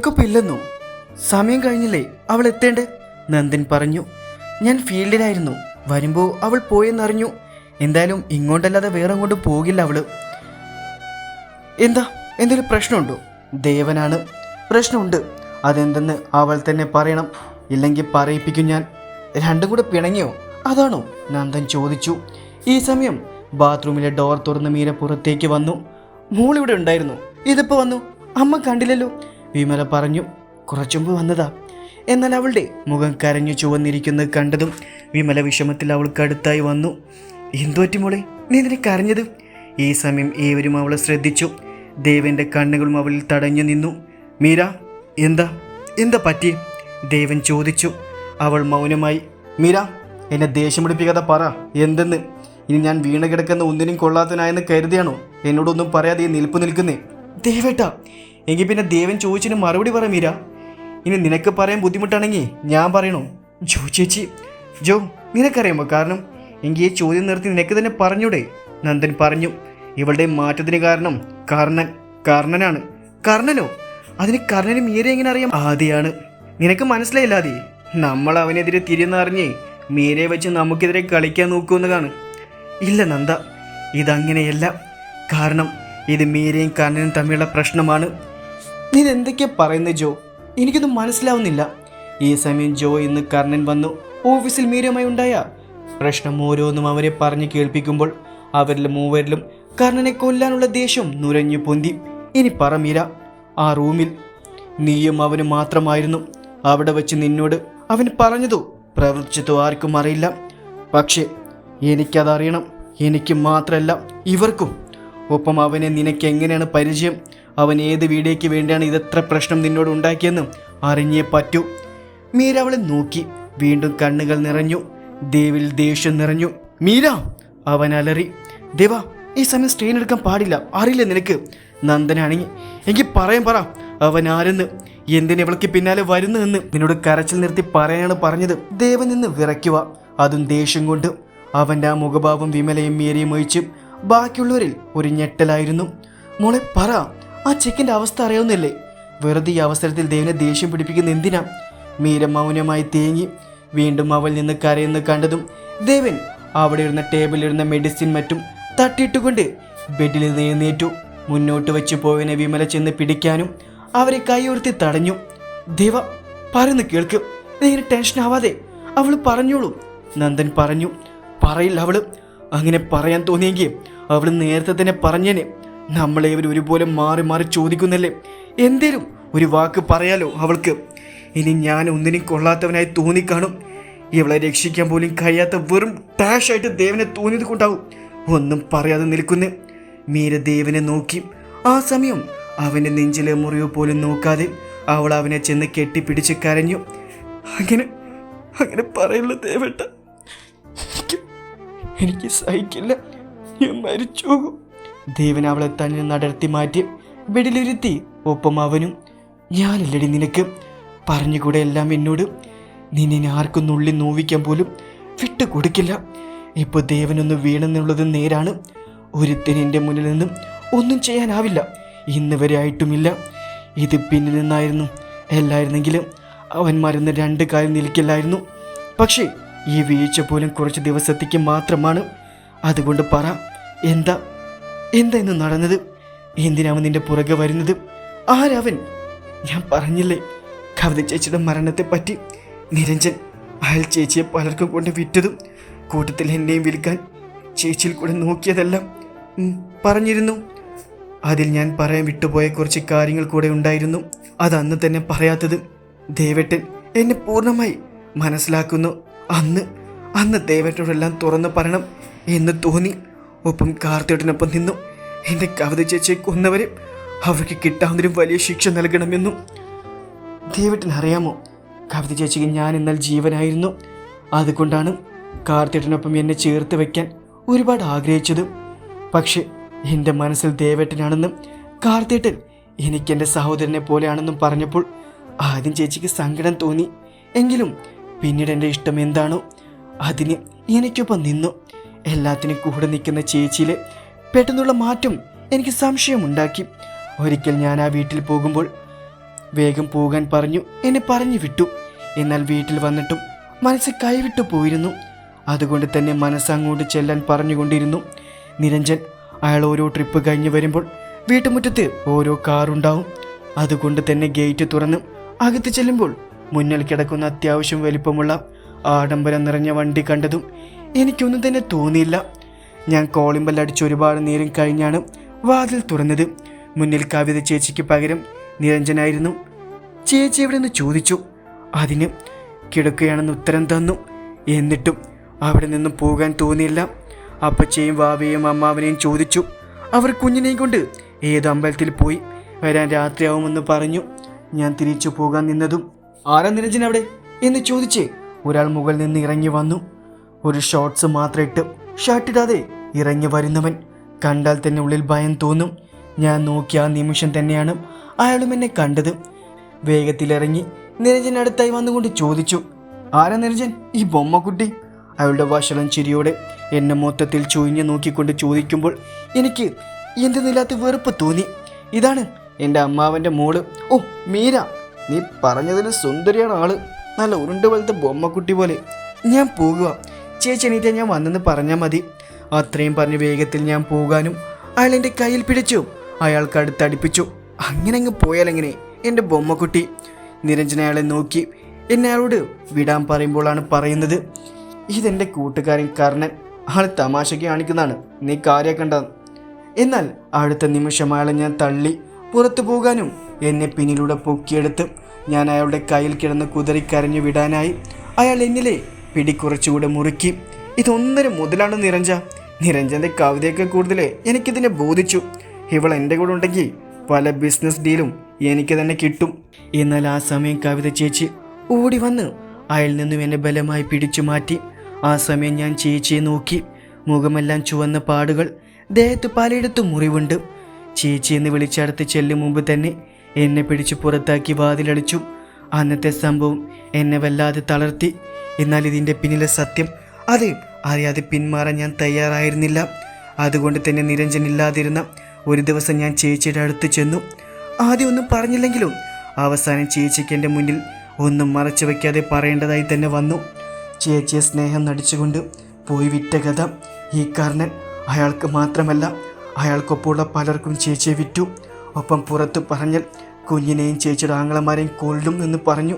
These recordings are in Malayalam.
നിനക്കൊപ്പം ഇല്ലെന്നോ സമയം കഴിഞ്ഞില്ലേ? അവൾ എത്തേണ്ടേ? നന്ദൻ പറഞ്ഞു. ഞാൻ ഫീൽഡിലായിരുന്നു. വരുമ്പോൾ അവൾ പോയെന്നറിഞ്ഞു. എന്തായാലും ഇങ്ങോട്ടല്ലാതെ വേറെ അങ്ങോട്ട് പോകില്ല അവൾ. എന്താ? എന്തെങ്കിലും പ്രശ്നമുണ്ടോ? ദേവനാണ്. പ്രശ്നമുണ്ട്. അതെന്തെന്ന് അവൾ തന്നെ പറയണം. ഇല്ലെങ്കിൽ പറയിപ്പിക്കും ഞാൻ. രണ്ടും കൂടെ പിണങ്ങിയോ? അതാണോ? നന്ദൻ ചോദിച്ചു. ഈ സമയം ബാത്റൂമിലെ ഡോർ തുറന്ന് മീര പുറത്തേക്ക് വന്നു. മോളിവിടെ ഉണ്ടായിരുന്നു. ഇതിപ്പോൾ വന്നു. അമ്മ കണ്ടില്ലല്ലോ. വിമല പറഞ്ഞു കുറച്ചുമ്പ് വന്നതാ. എന്നാൽ അവളുടെ മുഖം കരഞ്ഞു ചുവന്നിരിക്കുന്നത് കണ്ടതും വിമല വിഷമത്തിൽ അവൾക്ക് അടുത്തായി വന്നു. മോളെ? നീ നിന്നെ കരഞ്ഞത്? ഈ സമയം ഏവരും അവളെ ശ്രദ്ധിച്ചു. ദേവന്റെ കണ്ണുകളും അവളിൽ തടഞ്ഞു നിന്നു. മീര എന്താ? എന്താ പറ്റി ദേവൻ ചോദിച്ചു. അവൾ മൗനമായി മീര എന്നെ ദേഷ്യം പിടിപ്പിക്കാതെ പറ. എന്തെന്ന്? ഇനി ഞാൻ വീണ് കിടക്കുന്ന ഒന്നിനും കൊള്ളാത്തനായെന്ന് കരുതിയാണോ? എന്നോടൊന്നും പറയാതെ ഈ നിൽപ്പ് നിൽക്കുന്നേ. ദേവേട്ടാ എങ്കിൽ പിന്നെ ദേവൻ ചോദിച്ചതിന് മറുപടി പറ മീര. ഇനി നിനക്ക് പറയാൻ ബുദ്ധിമുട്ടാണെങ്കിൽ ഞാൻ പറയണോ. ജോ ചേച്ചി ജോ നിനക്കറിയാമോ കാരണം? എങ്കിൽ ഈ ചോദ്യം നിർത്തി നിനക്ക് തന്നെ പറഞ്ഞൂടെ. നന്ദൻ പറഞ്ഞു. ഇവളുടെ മാറ്റത്തിന് കാരണം കർണൻ കർണനാണ്. കർണനോ? അതിന് കർണന് മീര എങ്ങനെ അറിയാം? ആദ്യമാണ് നിനക്ക് മനസ്സിലായില്ല നമ്മൾ അവനെതിരെ തിരിയെന്നറിഞ്ഞ് മീരയെ വെച്ച് നമുക്കെതിരെ കളിക്കാൻ നോക്കുമെന്നതാണ്. ഇല്ല നന്ദ ഇതങ്ങനെയല്ല. കാരണം ഇത് മീരയും കർണനും തമ്മിലുള്ള പ്രശ്നമാണ്. നീ എന്തൊക്കെയാ പറയുന്നത് ജോ? എനിക്കൊന്നും മനസ്സിലാവുന്നില്ല. ഈ സമയം ജോ ഇന്ന് കർണൻ വന്നു. ഓഫീസിൽ മീരമായി ഉണ്ടായ പ്രശ്നം ഓരോന്നും അവരെ പറഞ്ഞു കേൾപ്പിക്കുമ്പോൾ അവരിൽ മൂവരിലും കർണനെ കൊല്ലാനുള്ള ദേഷ്യം നുരഞ്ഞു പൊന്തി. ഇനി പറ മീര ആ റൂമിൽ നീയും അവനും മാത്രമായിരുന്നു. അവിടെ വെച്ച് നിന്നോട് അവൻ പറഞ്ഞതോ? പ്രവർത്തിച്ചതോ ആർക്കും അറിയില്ല. പക്ഷേ എനിക്കതറിയണം. എനിക്ക് മാത്രമല്ല ഇവർക്കും. ഒപ്പം അവനെ നിനക്ക് എങ്ങനെയാണ് പരിചയം? അവൻ ഏത് വീടേക്ക് വേണ്ടിയാണ് ഇതെത്ര പ്രശ്നം നിന്നോട് ഉണ്ടാക്കിയെന്നും അറിഞ്ഞേ പറ്റൂ. മീര അവളെ നോക്കി വീണ്ടും കണ്ണുകൾ നിറഞ്ഞു ദേവിൽ ദേഷ്യം നിറഞ്ഞു. മീര അവൻ അലറി ദേവ ഈ സമയം സ്ട്രെയിൻ എടുക്കാൻ പാടില്ല അറിയില്ല നിനക്ക്. നന്ദനാണെങ്കിൽ എനിക്ക് പറയാൻ പറ. അവൻ ആരെന്ന് എന്തിന് ഇവൾക്ക് പിന്നാലെ വരുന്നു എന്ന് നിന്നോട് കരച്ചിൽ നിർത്തി പറയാനാണ് പറഞ്ഞത്. ദേവൻ നിന്ന് വിറയ്ക്കുക അതും ദേഷ്യം കൊണ്ട്. അവന്റെ ആ മുഖഭാവം വിമലയും മീരയും ഒഴിച്ച് ബാക്കിയുള്ളവരിൽ ഒരു ഞെട്ടലായിരുന്നു. മോളെ പറ. ആ ചെക്കിന്റെ അവസ്ഥ അറിയാവുന്നില്ലേ? വെറുതെ ഈ അവസരത്തിൽ ദേവനെ ദേഷ്യം പിടിപ്പിക്കുന്ന എന്തിനാ? മീര മൗനമായി തേങ്ങി വീണ്ടും അവൾ നിന്ന് കരയുന്ന കണ്ടതും ദേവൻ അവിടെ ഇരുന്ന ടേബിളിലിരുന്ന മെഡിസിൻ മറ്റും തട്ടിയിട്ടുകൊണ്ട് ബെഡിൽ നിന്ന് മുന്നോട്ട് വെച്ച് പോയവനെ വിമല ചെന്ന് പിടിക്കാനും അവരെ കൈയുയർത്തി തടഞ്ഞു. ദേവ പറയുന്നു കേൾക്കും. ഇങ്ങനെ ടെൻഷൻ ആവാതെ അവൾ പറഞ്ഞോളൂ. നന്ദൻ പറഞ്ഞു. പറയില്ല അവൾ. അങ്ങനെ പറയാൻ തോന്നിയെങ്കിൽ അവൾ നേരത്തെ തന്നെ പറഞ്ഞേനെ. നമ്മളെ ഇവർ ഒരുപോലെ മാറി മാറി ചോദിക്കുന്നല്ലേ? എന്തേലും ഒരു വാക്ക് പറയാലോ അവൾക്ക്. ഇനി ഞാൻ ഒന്നിനും കൊള്ളാത്തവനായി തോന്നിക്കാണും. ഇവളെ രക്ഷിക്കാൻ പോലും കഴിയാത്ത വെറും ടാഷായിട്ട് ദേവനെ തോന്നിയത് കൊണ്ടാവും ഒന്നും പറയാതെ നിൽക്കുന്നു. മീര ദേവനെ നോക്കി. ആ സമയം അവന്റെ നെഞ്ചിലെ മുറിവ് പോലും നോക്കാതെ അവൾ അവനെ ചെന്ന് കെട്ടിപ്പിടിച്ച് കരഞ്ഞു. അങ്ങനെ അങ്ങനെ പറയുള്ള ദേവേട്ട? എനിക്ക് സഹിക്കില്ല. ഞാൻ മരിച്ചു പോകും ദേവൻ അവളെ തന്നെ നടത്തി മാറ്റി ബെഡിലിരുത്തി ഒപ്പം അവനും ഞാനല്ലടി നിനക്ക്. പറഞ്ഞുകൂടെ എല്ലാം എന്നോട്. നിന്നെ ആർക്കും നുള്ളി നോവിക്കാൻ പോലും വിട്ടു കൊടുക്കില്ല. ഇപ്പോൾ ദേവനൊന്ന് വീണെന്നുള്ളത് നേരാണ്. ഒരുത്തിന് എന്റെ മുന്നിൽ നിന്നും ഒന്നും ചെയ്യാനാവില്ല. ഇന്ന് വരെ ആയിട്ടുമില്ല. ഇത് പിന്നിൽ നിന്നായിരുന്നു. എല്ലായിരുന്നെങ്കിലും അവന്മാരെന്ന് രണ്ട് കാര്യം നിൽക്കില്ലായിരുന്നു. പക്ഷേ ഈ വീഴ്ച പോലും കുറച്ച് ദിവസത്തേക്ക് മാത്രമാണ്. അതുകൊണ്ട് പറ എന്താ എന്താ ഇന്ന് നടന്നത്? എന്തിനാവും നിന്റെ പുറകെ വരുന്നത്? ആരവൻ? ഞാൻ പറഞ്ഞില്ലേ കവിത ചേച്ചിയുടെ മരണത്തെ പറ്റി നിരഞ്ജൻ അയാൾ ചേച്ചിയെ പലർക്കും കൊണ്ട് വിറ്റതും കൂട്ടത്തിൽ എന്നെയും വിൽക്കാൻ ചേച്ചിയിൽ കൂടെ നോക്കിയതെല്ലാം പറഞ്ഞിരുന്നു. അതിൽ ഞാൻ പറയാൻ വിട്ടുപോയ കുറച്ച് കാര്യങ്ങൾ കൂടെ ഉണ്ടായിരുന്നു. അത് അന്ന് തന്നെ പറയാത്തത് ദേവേട്ടൻ എന്നെ പൂർണമായി മനസ്സിലാക്കുന്നു. അന്ന് അന്ന് ദേവേട്ടനോടെല്ലാം തുറന്നു പറയണം എന്ന് തോന്നി. ഒപ്പം കാർത്തേട്ടനൊപ്പം നിന്നു എന്റെ കവിത ചേച്ചിയെ കൊന്നവരെ അവർക്ക് കിട്ടാവുന്നൊരു വലിയ ശിക്ഷ നൽകണമെന്നും. ദേവേട്ടൻ അറിയാമോ കവിത ചേച്ചിക്ക് ഞാൻ എന്നാൽ ജീവനായിരുന്നു. അതുകൊണ്ടാണ് കാർത്തേട്ടനൊപ്പം എന്നെ ചേർത്ത് വയ്ക്കാൻ ഒരുപാട് ആഗ്രഹിച്ചത്. പക്ഷേ എന്റെ മനസ്സിൽ ദേവേട്ടനാണെന്നും കാർത്തേട്ടൻ എനിക്ക് എന്റെ സഹോദരനെ പോലെയാണെന്നും പറഞ്ഞപ്പോൾ ആദ്യം ചേച്ചിക്ക് സങ്കടം തോന്നി. എങ്കിലും പിന്നീട് എന്റെ ഇഷ്ടം എന്താണോ അതിന് എനിക്കൊപ്പം നിന്നു. എല്ലാത്തിനും കൂടെ നിൽക്കുന്ന ചേച്ചിയിലെ പെട്ടെന്നുള്ള മാറ്റം എനിക്ക് സംശയമുണ്ടാക്കി. ഒരിക്കൽ ഞാൻ ആ വീട്ടിൽ പോകുമ്പോൾ വേഗം പോകാൻ പറഞ്ഞു എന്നെ പറഞ്ഞു വിട്ടു. എന്നാൽ വീട്ടിൽ വന്നിട്ടും മനസ്സ് കൈവിട്ടു പോയിരുന്നു. അതുകൊണ്ട് തന്നെ മനസ്സങ്ങോട്ട് ചെല്ലാൻ പറഞ്ഞുകൊണ്ടിരുന്നു. നിരഞ്ജൻ അയാൾ ഓരോ ട്രിപ്പ് കഴിഞ്ഞ് വരുമ്പോൾ വീട്ടുമുറ്റത്ത് ഓരോ കാറുണ്ടാവും അതുകൊണ്ട് തന്നെ ഗേറ്റ് തുറന്ന് അകത്ത് ചെല്ലുമ്പോൾ മുന്നിൽ കിടക്കുന്ന അത്യാവശ്യം വലിപ്പമുള്ള ആഡംബരം നിറഞ്ഞ വണ്ടി കണ്ടതും എനിക്കൊന്നും തന്നെ തോന്നിയില്ല. ഞാൻ കോളിംഗ് അടിച്ച് ഒരുപാട് നേരം കഴിഞ്ഞാണ് വാതിൽ തുറന്നത്. മുന്നിൽ കവിത ചേച്ചിക്ക് പകരം നിരഞ്ജനായിരുന്നു. ചേച്ചി എവിടെ നിന്ന് ചോദിച്ചു. അതിന് കിടക്കുകയാണെന്ന് ഉത്തരം തന്നു. എന്നിട്ടും അവിടെ നിന്നും പോകാൻ തോന്നിയില്ല. അപ്പച്ചയും വാവയും അമ്മാവനെയും ചോദിച്ചു. അവർ കുഞ്ഞിനെയും കൊണ്ട് ഏത് അമ്പലത്തിൽ പോയി വരാൻ രാത്രിയാവുമെന്ന് പറഞ്ഞു. ഞാൻ തിരിച്ചു പോകാൻ നിന്നതും ആരാ നിരഞ്ജൻ അവിടെ? എന്ന് ചോദിച്ച് ഒരാൾ മുകളിൽ നിന്ന് ഇറങ്ങി വന്നു. ഒരു ഷോർട്സ് മാത്രം ഇട്ട് ഷർട്ടിടാതെ ഇറങ്ങി വരുന്നവൻ. കണ്ടാൽ തന്നെ ഉള്ളിൽ ഭയം തോന്നും. ഞാൻ നോക്കിയ ആ നിമിഷം തന്നെയാണ് അയാളും എന്നെ കണ്ടത്. വേഗത്തിലിറങ്ങി നിരഞ്ജനടുത്തായി വന്നുകൊണ്ട് ചോദിച്ചു ആരാ നിരഞ്ജൻ? ഈ ബൊമ്മക്കുട്ടി? അയാളുടെ വഷളം ചിരിയോടെ എന്നെ മൊത്തത്തിൽ ചൊയിഞ്ഞു നോക്കിക്കൊണ്ട് ചോദിക്കുമ്പോൾ എനിക്ക് എന്തെന്നില്ലാത്ത വെറുപ്പ് തോന്നി. ഇതാണ് എന്റെ അമ്മാവന്റെ മോൾ. ഓ മീര. നീ പറഞ്ഞതിന് സുന്ദരിയാണ് ആൾ. നല്ല ഉരുണ്ട് പോലത്തെ ബൊമ്മക്കുട്ടി പോലെ. ഞാൻ പോകുക ചേച്ചി എണീറ്റ ഞാൻ വന്നെന്ന് പറഞ്ഞാൽ മതി. അത്രയും പറഞ്ഞ് വേഗത്തിൽ ഞാൻ പോകാനും അയാൾ എന്റെ കയ്യിൽ പിടിച്ചു. അയാൾക്ക് അടുത്തടിപ്പിച്ചു അങ്ങനെ അങ്ങ് പോയാലെങ്ങനെ എന്റെ ബൊമ്മക്കുട്ടി. നിരഞ്ജന അയാളെ നോക്കി. എന്നെ അയാളോട് വിടാൻ പറയുമ്പോഴാണ് പറയുന്നത്. ഇതെന്റെ കൂട്ടുകാരൻ കർണൻ. ആൾ തമാശയ്ക്ക് കാണിക്കുന്നതാണ്. നീ കാര്യാക്കണ്ട എന്നാൽ അടുത്ത നിമിഷം അയാളെ ഞാൻ തള്ളി. പുറത്തു പോകാനും എന്നെ പിന്നിലൂടെ പൊക്കിയെടുത്ത് ഞാൻ അയാളുടെ കയ്യിൽ കിടന്ന് കുതറിക്കരഞ്ഞു വിടാനായി. അയാൾ എന്നിലെ പിടി കുറച്ചുകൂടെ മുറുക്കി. ഇതൊന്നര മുതലാണ് നിരഞ്ജ. നിരഞ്ജന്റെ കവിതയൊക്കെ കൂടുതൽ എനിക്കിതിനെ ബോധിച്ചു. ഇവൾ എന്റെ കൂടെ ഉണ്ടെങ്കിൽ പല ബിസിനസ് ഡീലും എനിക്ക് തന്നെ കിട്ടും. എന്നാൽ ആ സമയം കവിത ചേച്ചി ഓടി വന്ന് അയാൾ നിന്നും എന്നെ ബലമായി പിടിച്ചു മാറ്റി. ആ സമയം ഞാൻ ചേച്ചിയെ നോക്കി. മുഖമെല്ലാം ചുവന്ന പാടുകൾ. ദേഹത്ത് പലയിടത്തും മുറിവുണ്ട്. ചേച്ചി എന്ന് വിളിച്ചടുത്ത് ചെല്ലും മുമ്പ് തന്നെ എന്നെ പിടിച്ച് പുറത്താക്കി വാതിലടിച്ചു. അന്നത്തെ സംഭവം എന്നെ വല്ലാതെ തളർത്തി. എന്നാൽ ഇതിന്റെ പിന്നിലെ സത്യം അത് അറിയാതെ പിന്മാറാൻ ഞാൻ തയ്യാറായിരുന്നില്ല. അതുകൊണ്ട് തന്നെ നിരഞ്ജൻ ഇല്ലാതിരുന്ന ഒരു ദിവസം ഞാൻ ചേച്ചിയുടെ അടുത്ത് ചെന്നു. ആദ്യം ഒന്നും പറഞ്ഞില്ലെങ്കിലും അവസാനം ചേച്ചിക്ക് എന്റെ മുന്നിൽ ഒന്നും മറച്ചു വയ്ക്കാതെ പറയേണ്ടതായി തന്നെ വന്നു. ചേച്ചിയെ സ്നേഹം നടിച്ചുകൊണ്ട് പോയി വിറ്റ കഥ ഈ കാരണൻ അയാൾക്ക് മാത്രമല്ല അയാൾക്കൊപ്പമുള്ള പലർക്കും ചേച്ചിയെ വിറ്റു. ഒപ്പം പുറത്തു പറഞ്ഞാൽ കുഞ്ഞിനെയും ചേച്ചിയുടെ ആങ്ങളമാരെയും കൊല്ലും എന്ന് പറഞ്ഞു.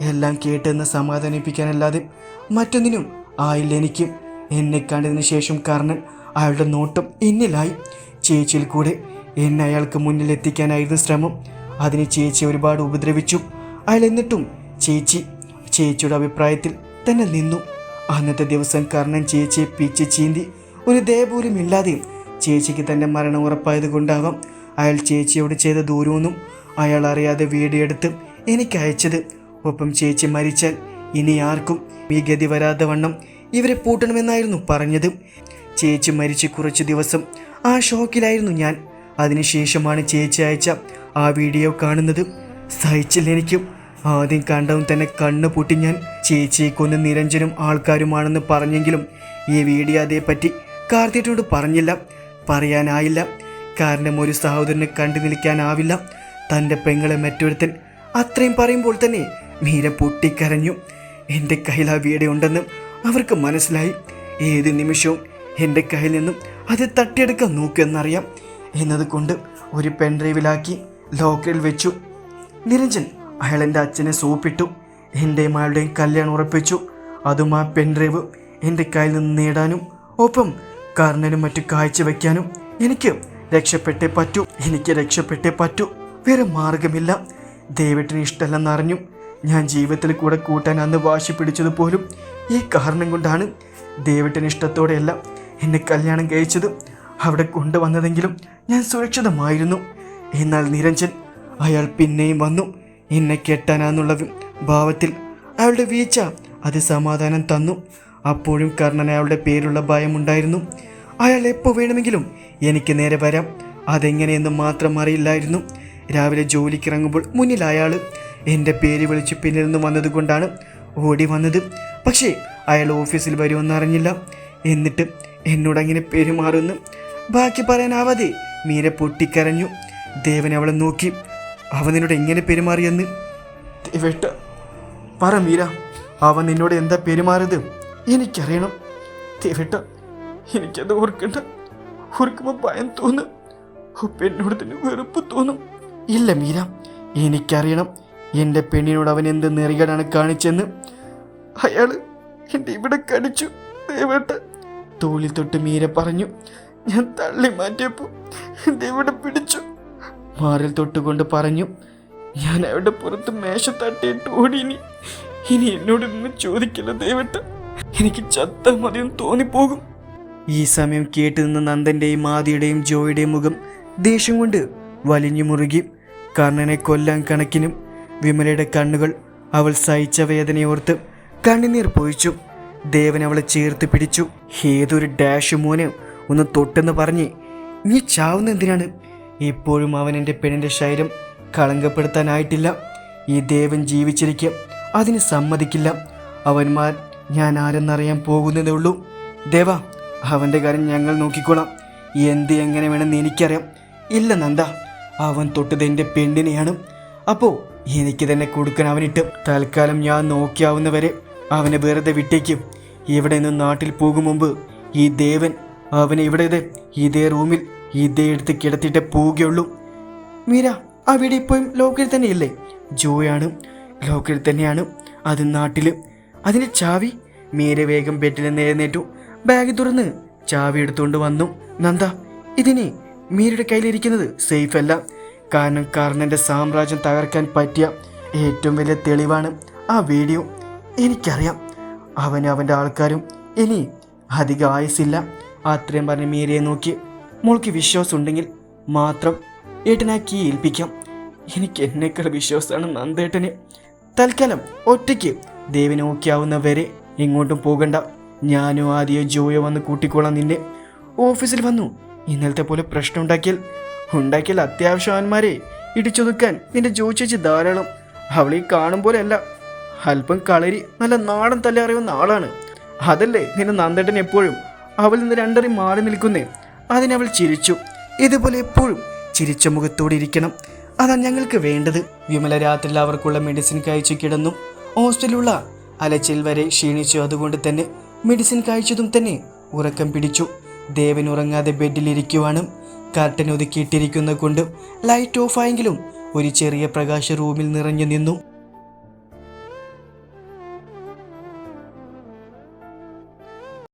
എല്ലാം കേട്ടെന്ന് സമാധാനിപ്പിക്കാനല്ലാതെ മറ്റൊന്നിനും ആയില്ല എനിക്ക്. എന്നെ കണ്ടതിന് ശേഷം കർണൻ അയാളുടെ നോട്ടം എന്നിലായി. ചേച്ചിയിൽ കൂടെ എന്നെ അയാൾക്ക് മുന്നിൽ എത്തിക്കാനായിരുന്നു ശ്രമം. അതിന് ചേച്ചി ഒരുപാട് ഉപദ്രവിച്ചു. അയാൾ എന്നിട്ടും ചേച്ചി ചേച്ചിയുടെ അഭിപ്രായത്തിൽ തന്നെ നിന്നു. അന്നത്തെ ദിവസം കർണൻ ചേച്ചിയെ പിച്ച് ചീന്തി ഒരു ദയ പോലും ഇല്ലാതെ ചേച്ചിക്ക് തന്റെ മരണം ഉറപ്പായത് കൊണ്ടാവാം. അയാൾ ചേച്ചിയോട് ചെയ്ത ദൂരമൊന്നും അയാൾ അറിയാതെ വീടിയെടുത്ത് എനിക്ക് അയച്ചത്. ഒപ്പം ചേച്ചി മരിച്ചാൽ ഇനി ആർക്കും ഈ ഗതി വരാതെ വണ്ണം ഇവരെ പൂട്ടണമെന്നായിരുന്നു പറഞ്ഞത്. ചേച്ചി മരിച്ച് കുറച്ച് ദിവസം ആ ഷോക്കിലായിരുന്നു ഞാൻ. അതിനുശേഷമാണ് ചേച്ചി അയച്ച ആ വീഡിയോ കാണുന്നത്. സഹിച്ചില്ല എനിക്കും. ആദ്യം കണ്ടവും തന്നെ കണ്ണു പൊട്ടി ഞാൻ. ചേച്ചിയെ കൊന്ന് നിരഞ്ജനും ആൾക്കാരുമാണെന്ന് പറഞ്ഞെങ്കിലും ഈ വീഡിയോ അതേപ്പറ്റി കാർത്തിയോട് പറഞ്ഞില്ല. പറയാനായില്ല. കാരണം ഒരു സഹോദരനെ കണ്ടു നിൽക്കാനാവില്ല. തന്റെ പെങ്ങളെ മറ്റൊരുത്തൻ അത്രയും പറയുമ്പോൾ തന്നെ മീര പൊട്ടിക്കരഞ്ഞു. എന്റെ കയ്യിൽ ആ വീട് ഉണ്ടെന്ന് അവർക്ക് മനസ്സിലായി. ഏത് നിമിഷവും എന്റെ കയ്യിൽ നിന്നും അത് തട്ടിയെടുക്കാൻ നോക്കുമെന്നറിയാം. എന്നതുകൊണ്ട് ഒരു പെൻഡ്രൈവിലാക്കി ലോക്കറിൽ വെച്ചു. നിരഞ്ജൻ അയാൾ എന്റെ അച്ഛനെ സോപ്പിട്ടു. എന്റെ അയാളുടെയും കല്യാണം ഉറപ്പിച്ചു. അതും ആ പെൻഡ്രൈവ് എന്റെ കയ്യിൽ നിന്ന് നേടാനും ഒപ്പം കർണനും മറ്റു കാഴ്ചവെക്കാനും എനിക്ക് രക്ഷപ്പെട്ടേ പറ്റൂ. എനിക്ക് രക്ഷപ്പെട്ടേ പറ്റൂ. വേറെ മാർഗമില്ല ദൈവത്തിന് ഇഷ്ടമല്ലെന്നറിഞ്ഞു ഞാൻ ജീവിതത്തിൽ കൂടെ കൂട്ടാൻ അന്ന് വാശി പിടിച്ചത് പോലും ഈ കാരണം കൊണ്ടാണ്. ദൈവത്തിന് ഇഷ്ടത്തോടെയല്ല എന്നെ കല്യാണം കഴിച്ചത്. അവിടെ കൊണ്ടുവന്നതെങ്കിലും ഞാൻ സുരക്ഷിതമായിരുന്നു. എന്നാൽ നിരഞ്ജൻ അയാൾ പിന്നെയും വന്നു. എന്നെ കെട്ടാനാന്നുള്ള ഭാവത്തിൽ അയാളുടെ വീഴ്ച അത് സമാധാനം തന്നു. അപ്പോഴും കർണൻ അയാളുടെ പേരുള്ള ഭയമുണ്ടായിരുന്നു അയാൾ എപ്പോൾ വേണമെങ്കിലും എനിക്ക് നേരെ വരാം. അതെങ്ങനെയെന്ന് മാത്രം അറിയില്ലായിരുന്നു. രാവിലെ ജോലിക്കിറങ്ങുമ്പോൾ മുന്നിൽ അയാൾ എന്റെ പേര് വിളിച്ച് പിന്നിൽ നിന്ന് വന്നതുകൊണ്ടാണ് ഓടി വന്നത്. പക്ഷേ അയാൾ ഓഫീസിൽ വരുമെന്ന് അറിഞ്ഞില്ല. എന്നിട്ട് എന്നോട് അങ്ങനെ പെരുമാറുന്നു ബാക്കി പറയാനാവാതെ മീര പൊട്ടിക്കരഞ്ഞു. ദേവൻ അവളെ നോക്കി. അവൻ നിന്നോട് എങ്ങനെ പെരുമാറിയെന്ന് ദേവേട്ട പറ മീര. അവൻ നിന്നോട് എന്താ പെരുമാറിയത് എനിക്കറിയണം. ദേവേട്ട എനിക്കത് ഓർക്കണ്ട. ഓർക്കുമ്പോൾ ഭയം തോന്നും. ഉപ്പ എന്നോട് തന്നെ വെറുപ്പ് തോന്നും. ഇല്ല മീര എനിക്കറിയണം. എന്റെ പെണ്ണിനോട് അവൻ എന്ത് നെറികടാണ് കാണിച്ചെന്ന് അയാൾ എന്റെ ഇവിടെ കടിച്ചു. ദേവേട്ട തോളിൽ തൊട്ട് മീര പറഞ്ഞു ഞാൻ തള്ളി മാറ്റിയപ്പോൾ എന്റെ ഇവിടെ പിടിച്ചു. മാറിൽ തൊട്ടുകൊണ്ട് പറഞ്ഞു ഞാൻ അവിടെ പുറത്ത് മേശ തട്ടിയിട്ട് ഓടിനി ഇനി എന്നോട് നിന്ന് ചോദിക്കില്ല ദേവട്ട എനിക്ക് ചത്ത മതിയും തോന്നിപ്പോകും. ഈ സമയം കേട്ടു നിന്ന നന്ദന്റെയും ആദിയുടെയും ജോയുടെയും മുഖം ദേഷ്യം കൊണ്ട് വലിഞ്ഞു മുറുകി. കർണനെ കൊല്ലാൻ കണക്കിനും വിമലയുടെ കണ്ണുകൾ അവൾ സഹിച്ച വേദനയോർത്ത് കണ്ണുനീർ പൊഴിച്ചു. ദേവൻ അവളെ ചേർത്ത് പിടിച്ചു. ഏതൊരു ഡാഷ് മോനെ ഒന്ന് തൊട്ടെന്ന് പറഞ്ഞ് നീ ചാവുന്ന എന്തിനാണ്? ഇപ്പോഴും അവൻ എന്റെ പെണ്ണിന്റെ ശരീരം കളങ്കപ്പെടുത്താനായിട്ടില്ല. ഈ ദേവൻ ജീവിച്ചിരിക്കുക അതിന് സമ്മതിക്കില്ല. അവന്മാർ ഞാൻ ആരെന്നറിയാൻ പോകുന്നതേ ഉള്ളൂ. ദേവ അവന്റെ കാര്യം ഞങ്ങൾ നോക്കിക്കോളാം. എന്ത് എങ്ങനെ വേണമെന്ന് എനിക്കറിയാം. ഇല്ല നന്ദ അവൻ തൊട്ടത് എന്റെ പെണ്ണിനെയാണ്. അപ്പോൾ എനിക്ക് തന്നെ കൊടുക്കാൻ അവനിട്ട് തൽക്കാലം ഞാൻ നോക്കിയാവുന്നവരെ അവനെ വെറുതെ വിട്ടേക്കും. ഇവിടെ നിന്ന് നാട്ടിൽ പോകും മുമ്പ് ഈ ദേവൻ അവനെ ഇവിടെ ഇത് റൂമിൽ ഇതേ എടുത്ത് കിടത്തിയിട്ട് പോവുകയുള്ളൂ. മീര അവിടെ വീട് ഇപ്പോഴും ലോക്കറിൽ തന്നെയില്ലേ? ജോയാണ് ലോക്കിൽ തന്നെയാണ്. അത് നാട്ടിൽ അതിന്റെ ചാവി? മീര വേഗം ബെഡിൽ നിന്ന് എഴുന്നേറ്റു. ബാഗ് തുറന്ന് ചാവി എടുത്തുകൊണ്ട് വന്നു. നന്ദ ഇതിനെ മീരയുടെ കയ്യിലിരിക്കുന്നത് സേഫ് അല്ല. കാരണം കർണന്റെ സാമ്രാജ്യം തകർക്കാൻ പറ്റിയ ഏറ്റവും വലിയ തെളിവാണ് ആ വീഡിയോ. എനിക്കറിയാം. അവനും അവന്റെ ആൾക്കാരും ഇനി അധികം ആയുസില്ല അത്രയും പറഞ്ഞ് മീരയെ നോക്കി മോൾക്ക് വിശ്വാസം ഉണ്ടെങ്കിൽ മാത്രം ഏട്ടനെ കീ ഏൽപ്പിക്കാം. എനിക്ക് എന്നേക്കാൾ വിശ്വാസമാണ് നന്ദേട്ടന്. തൽക്കാലം ഒറ്റയ്ക്ക് ദേവിനെ നോക്കിയാവുന്നവരെ എങ്ങോട്ടും പോകണ്ട. ഞാനോ ആദ്യമോ ജോയോ വന്ന് കൂട്ടിക്കോളാം നിന്നെ. ഓഫീസിൽ വന്നു. ഇന്നലത്തെ പോലെ പ്രശ്നം ഉണ്ടാക്കിയാൽ ഉണ്ടാക്കിയാൽ അത്യാവശ്യവാന്മാരെ ഇടിച്ചൊതുക്കാൻ നിന്റെ ജോ ചേച്ചി ധാരാളം. അവളീ കാണും പോലെയല്ല. അല്പം കളരി നല്ല നാടൻ തല്ല അറിയുന്ന ആളാണ്. അതല്ലേ നിന്റെ നന്ദേട്ടൻ എപ്പോഴും? അവൾ നിന്ന് രണ്ടറി മാറി നിൽക്കുന്നേ. അതിനവൾ ചിരിച്ചു. ഇതുപോലെ എപ്പോഴും ചിരിച്ച മുഖത്തോടെ ഇരിക്കണം. അതാണ് ഞങ്ങൾക്ക് വേണ്ടത്. വിമല രാത്രിയിൽ അവർക്കുള്ള മെഡിസിൻ കഴിച്ചു കിടന്നു. ഹോസ്റ്റലിലുള്ള അലച്ചിൽ വരെ ക്ഷീണിച്ചു. അതുകൊണ്ട് തന്നെ മെഡിസിൻ കഴിച്ചതും തന്നെ ഉറക്കം പിടിച്ചു. ദേവൻ ഉറങ്ങാതെ ബെഡിലിരിക്കുവാണ് കർട്ടൻ ഒതുക്കിയിട്ടിരിക്കുന്ന കൊണ്ട് ലൈറ്റ് ഓഫായെങ്കിലും ഒരു ചെറിയ പ്രകാശ റൂമിൽ നിറഞ്ഞു നിന്നു.